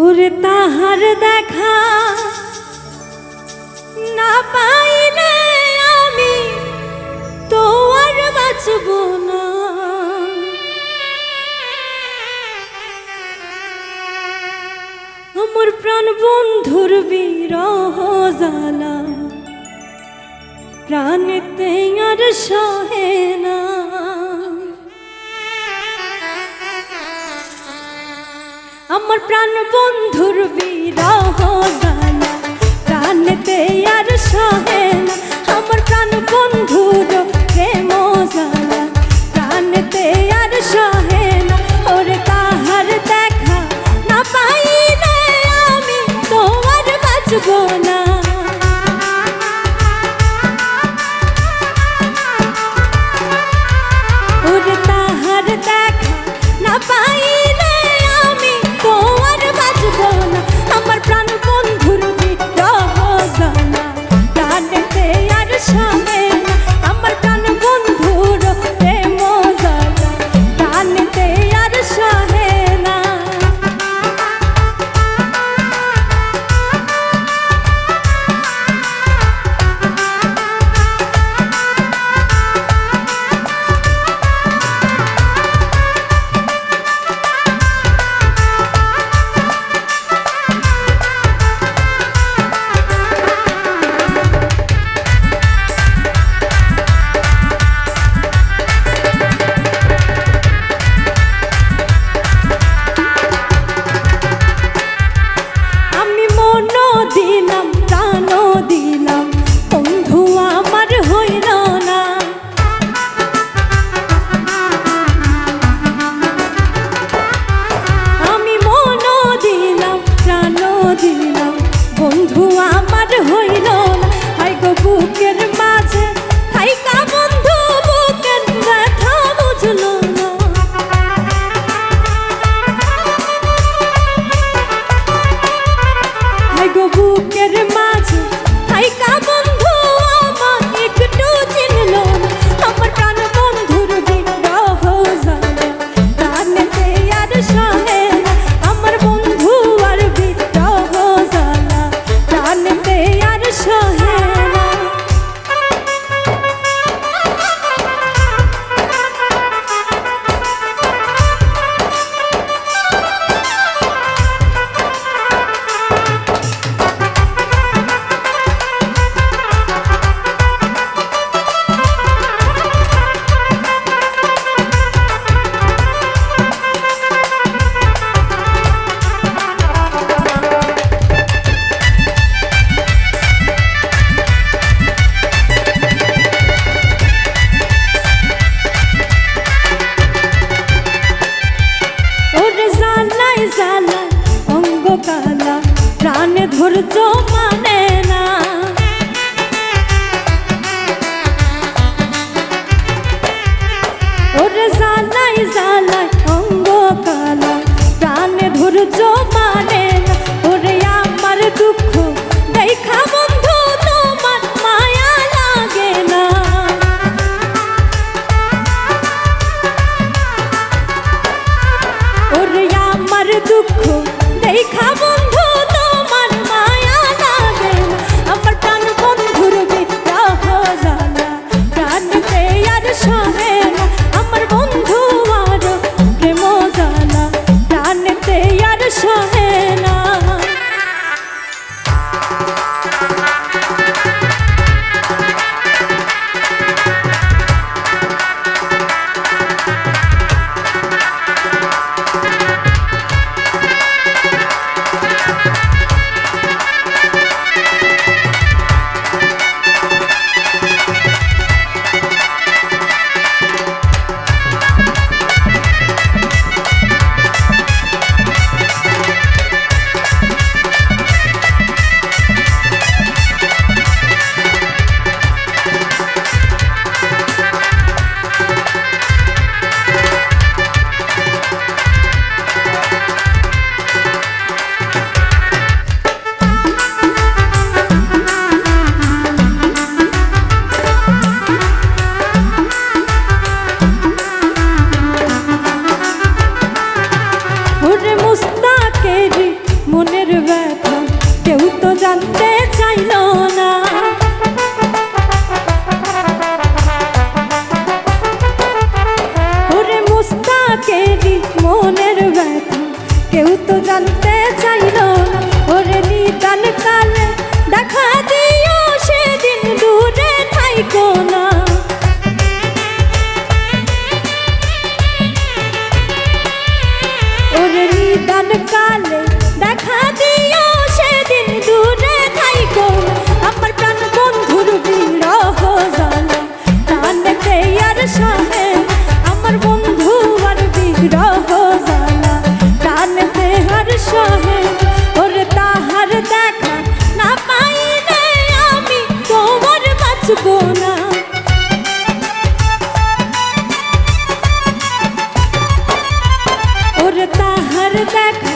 ওরে তাহার দেখা না পাইলে আমি তো আর বাঁচব না। আমার প্রাণ বন্ধুর বিরহ জ্বালা, প্রাণেতে আর সহে না। আমার প্রাণ বন্ধুর বিরহ জানা। প্রাণেতে আর সহে না। আমার প্রাণ বন্ধুর প্রেম জানা। প্রাণেতে আর সহে না। ওরে তাহার দেখা না পাইলে আমি তোমার বাঁচব না। দিলাম। বন্ধু আমার হইল না। হাই গো বুকের মাঝে হাইকা বন্ধু, বুকের ব্যথা বুঝলো বুকের কালা প্রাণে ধৈর্য মানে না। ওরে জালাই জালাই অঙ্গ কালা প্রাণে ধৈর্য মানে না। ওরে আমার দুঃখ, দেখা বন্ধু, তোমার মায়া লাগে না। ওরে আমার দুঃখ শোনে তাহার দেখা